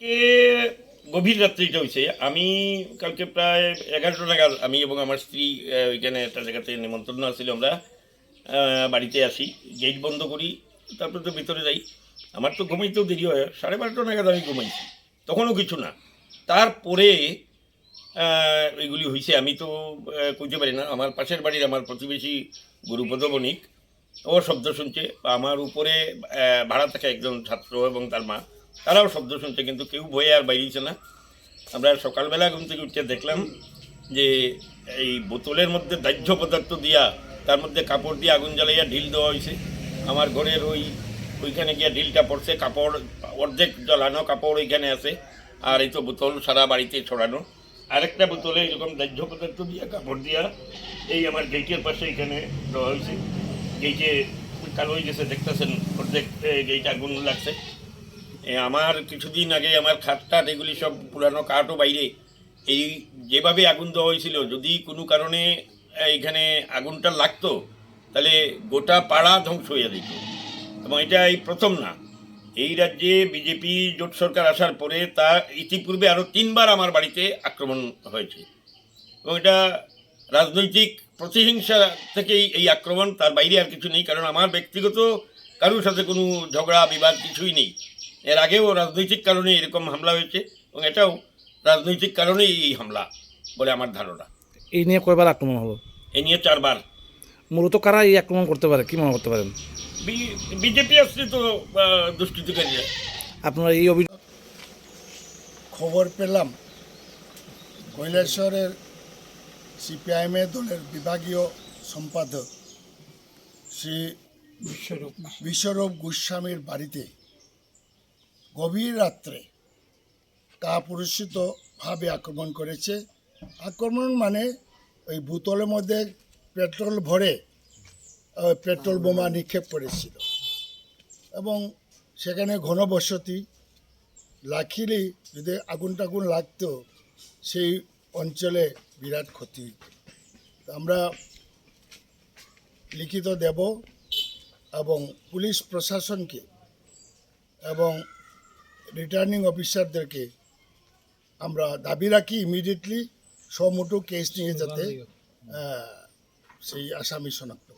কে গভীর রাত্রে এটা হয়েছে আমি কালকে প্রায় এগারোটা নাগাদ আমি এবং আমার স্ত্রী ওইখানে একটা জায়গাতে নিমন্ত্রণ আসছিল আমরা বাড়িতে আসি, গেট বন্ধ করি, তারপর তো ভিতরে যাই। আমার তো ঘুমাইতেও দেরি হয়, সাড়ে বারোটা নাগাদ আমি ঘুমাইছি, তখনও কিছু না। তারপরে এগুলি হয়েছে আমি তো কইতে পারি না। আমার পাশের বাড়ির আমার প্রতিবেশী গুরুপদ বণিক ও শব্দ শুনছে, বা আমার উপরে ভাড়া থাকা একজন ছাত্র এবং তার মা, তারাও শব্দ শুনছে, কিন্তু কেউ ভয়ে আর বাইরেছে না। আমরা সকালবেলা ঘুম থেকে উঠে দেখলাম যে, এই বোতলের মধ্যে দাহ্য পদার্থ দিয়া, তার মধ্যে কাপড় দিয়ে আগুন জ্বালাইয়া ঢিল দেওয়া হয়েছে আমার ঘরের ওই, ওইখানে গিয়া ঢিলটা পড়ছে, কাপড়, অর্ধেক জ্বালানো কাপড় ওইখানে আছে, আর এই তো বোতল সারা বাড়িতে ছড়ানো। আরেকটা বোতলে এরকম দাহ্য পদার্থ দিয়া, কাপড় দিয়া, এই আমার গেটের পাশে এখানে দেওয়া হয়েছে গেটে কালো গেছে দেখতেছেন অর্ধেক গেট আগুন লাগছে। আমার কিছুদিন আগে আমার খাট টাট এগুলি সব পুরানো কাঠও বাইরে। এই যেভাবে আগুন দেওয়া হয়েছিল যদি কোনো কারণে এ, এখানে আগুনটা লাগতো তাহলে গোটা পাড়া ধ্বংস হয়ে যেত। এবং এটা এই প্রথম না। এই রাজ্যে বিজেপি জোট সরকার আসার পরে তা ইতিপূর্বে আরও তিনবার আমার বাড়িতে আক্রমণ হয়েছে। এবং এটা রাজনৈতিক প্রতিহিংসা থেকেই এই আক্রমণ তার বাইরে আর কিছু নেই কারণ আমার ব্যক্তিগত কারোর সাথে কোনো ঝগড়া বিবাদ কিছুই নেই। এর আগেও রাজনৈতিক কারণে এরকম হামলা হয়েছে এবং এটাও রাজনৈতিক কারণেই এই হামলা বলে আমার ধারণা। এই নিয়ে কয়বার আক্রমণ হলো? এ নিয়ে চারবার। মূলত কারা এই আক্রমণ করতে পারে? কী মনে করতে পারেন? বি- বিজেপি আশ্রিত আহ, দুষ্কৃতিকারীরা আপনারা এই অভিযোগ খবর পেলাম কৈলাসরের সিপিআইএমের দলের বিভাগীয় সম্পাদক শ্রী বিশ্বরূপ বিশ্বরূপ গোস্বামীর বাড়িতে গভীর রাত্রে কাপুরুষিতভাবে আক্রমণ করেছে। আক্রমণ মানে ওই বোতলের মধ্যে পেট্রোল ভরে পেট্রোল বোমা নিক্ষেপ করেছিল। এবং সেখানে ঘনবসতি লাখিলি যদি আগুন টাগুন লাগতো সেই অঞ্চলে বিরাট ক্ষতি। আমরা লিখিত দেব এবং পুলিশ প্রশাসনকে এবং রিটার্নিং অফিসারদেরকে আমরা দাবি রাখি ইমিডিয়েটলি সমুটো কেস নিয়ে যাতে সেই আসামি শনাক্ত